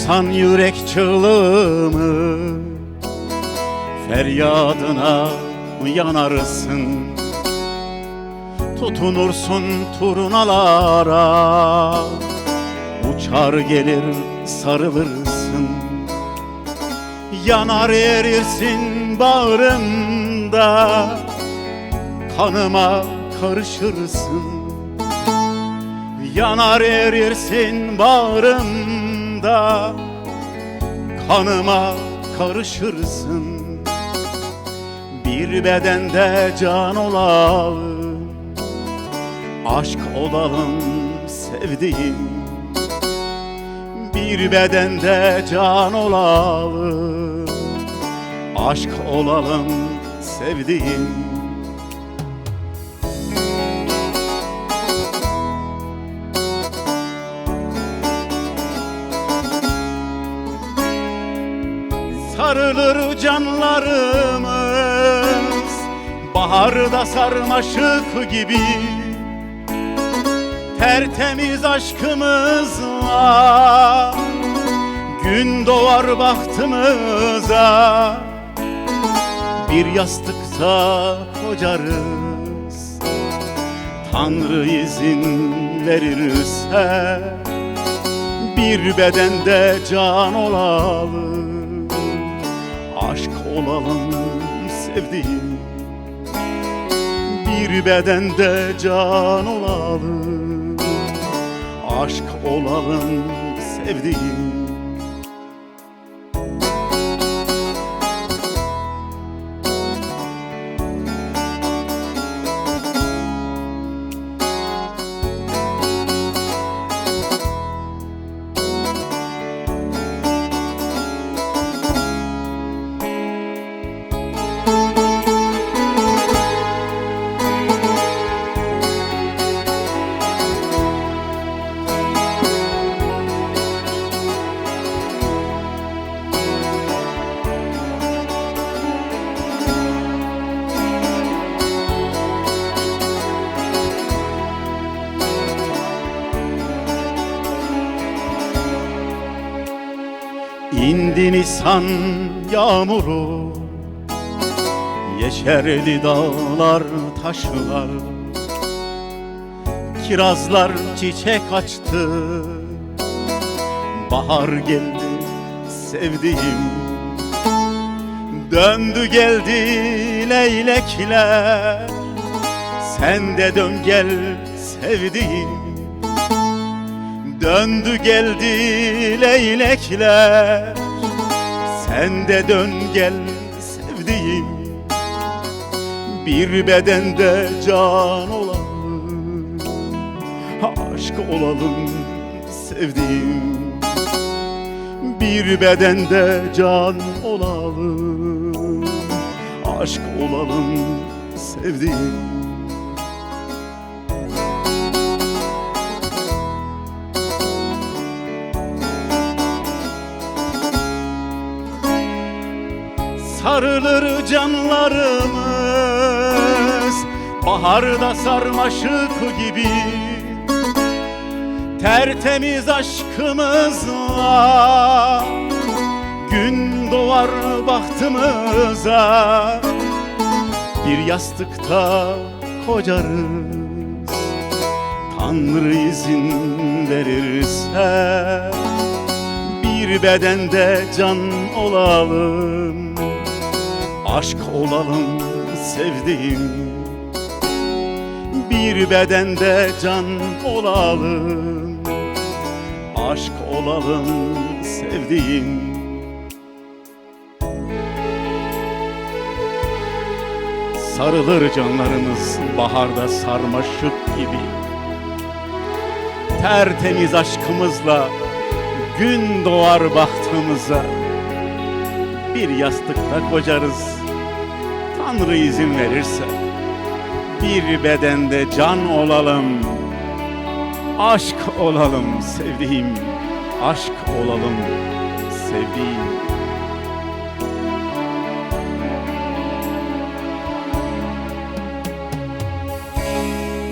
Duysan yürek çığlığımı Feryadına yanarsın? Tutunursun turnalara. Uçar gelir sarılırsın. Yanar erirsin bağrımda Kanıma karışırsın. Yanar erirsin bağrımda Kanıma karışırsın. Bir bedende can olalım Aşk olalım sevdiğim. Bir bedende can olalım Aşk olalım sevdiğim Sarılır canlarımız Baharda sarmaşık gibi Tertemiz aşkımızla Gün doğar bahtımıza Bir yastıkta kocarız. Tanrı izin verirse Bir bedende can olalım Aşk olalım sevdiğim. Bir bedende can olalım. Aşk olalım sevdiğim İndi Nisan yağmuru Yeşerdi dağlar taşlar Kirazlar çiçek açtı. Bahar geldi sevdiğim Döndü geldi leylekler. Sen de dön gel sevdiğim Döndü geldi leylekler Sen de dön gel sevdiğim. Bir bedende can olalım Aşk olalım sevdiğim. Bir bedende can olalım Aşk olalım sevdiğim sarılır canlarımız. Baharda sarmaşık gibi Tertemiz aşkımızla Gün doğar bahtımıza. Bir yastıkta kocarız Tanrı izin verirse Bir bedende can olalım Aşk olalım sevdiğim. Bir bedende can olalım. Aşk olalım sevdiğim. Sarılır canlarımız baharda sarmaşık gibi. Tertemiz aşkımızla gün doğar bahtımıza. Bir yastıkta kocarız Tanrı izin verirse Bir bedende can olalım Aşk olalım sevdiğim Aşk olalım sevdiğim